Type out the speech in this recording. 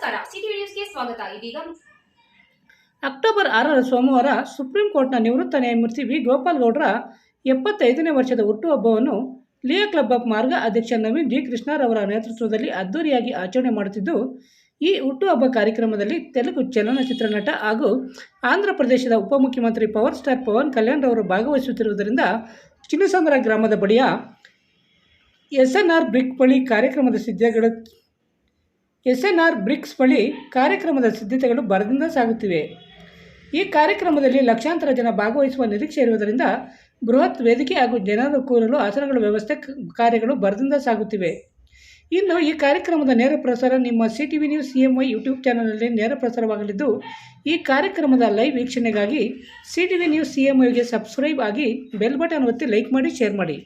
ನಮಸ್ಕಾರ. ಸಿಟಿ ನ್ಯೂಸ್ಗೆ ಸ್ವಾಗತ. ಇದೀಗ ಅಕ್ಟೋಬರ್ ಆರರ ಸೋಮವಾರ ಸುಪ್ರೀಂ ಕೋರ್ಟ್ನ ನಿವೃತ್ತ ನ್ಯಾಯಮೂರ್ತಿ ವಿ. ಗೋಪಾಲ್ ಗೌಡ್ರ ಎಪ್ಪತ್ತೈದನೇ ವರ್ಷದ ಹುಟ್ಟುಹಬ್ಬವನ್ನು ಲಿಯೋ ಕ್ಲಬ್ ಆಫ್ ಮಾರ್ಗ ಅಧ್ಯಕ್ಷ ನವೀನ್ ಜಿ ಕೃಷ್ಣರವರ ನೇತೃತ್ವದಲ್ಲಿ ಅದ್ದೂರಿಯಾಗಿ ಆಚರಣೆ ಮಾಡುತ್ತಿದ್ದು, ಈ ಹುಟ್ಟುಹಬ್ಬ ಕಾರ್ಯಕ್ರಮದಲ್ಲಿ ತೆಲುಗು ಚಲನಚಿತ್ರ ನಟ ಹಾಗೂ ಆಂಧ್ರ ಪ್ರದೇಶದ ಉಪಮುಖ್ಯಮಂತ್ರಿ ಪವರ್ ಸ್ಟಾರ್ ಪವನ್ ಕಲ್ಯಾಣ್ ರವರು ಭಾಗವಹಿಸುತ್ತಿರುವುದರಿಂದ ಚಿನ್ನಸಂದ್ರ ಗ್ರಾಮದ ಬಳಿಯ ಎಸ್ ಎನ್ ಆರ್ ಬ್ರಿಕ್ ಬಳಿ ಕಾರ್ಯಕ್ರಮದ ಸಿದ್ಧತೆಗಳು ಎಸ್ ಎನ್ ಆರ್ ಬ್ರಿಕ್ಸ್ ಬಳಿ ಕಾರ್ಯಕ್ರಮದ ಸಿದ್ಧತೆಗಳು ಭರದಿಂದ ಸಾಗುತ್ತಿವೆ. ಈ ಕಾರ್ಯಕ್ರಮದಲ್ಲಿ ಲಕ್ಷಾಂತರ ಜನ ಭಾಗವಹಿಸುವ ನಿರೀಕ್ಷೆ ಇರುವುದರಿಂದ ಬೃಹತ್ ವೇದಿಕೆ ಹಾಗೂ ಜನರು ಕೂರಲು ಆಸನಗಳ ವ್ಯವಸ್ಥೆ ಕಾರ್ಯಗಳು ಭರದಿಂದ ಸಾಗುತ್ತಿವೆ. ಇನ್ನು ಈ ಕಾರ್ಯಕ್ರಮದ ನೇರ ಪ್ರಸಾರ ನಿಮ್ಮ C T V news C M I YouTube ಚಾನಲ್ನಲ್ಲಿ ನೇರ ಪ್ರಸಾರವಾಗಲಿದ್ದು, ಈ ಕಾರ್ಯಕ್ರಮದ ಲೈವ್ ವೀಕ್ಷಣೆಗಾಗಿ C T V news C M ಐಗೆ subscribe ಆಗಿ ಬೆಲ್ ಬಟನ್ ಒತ್ತಿ ಲೈಕ್ ಮಾಡಿ, ಶೇರ್ ಮಾಡಿ.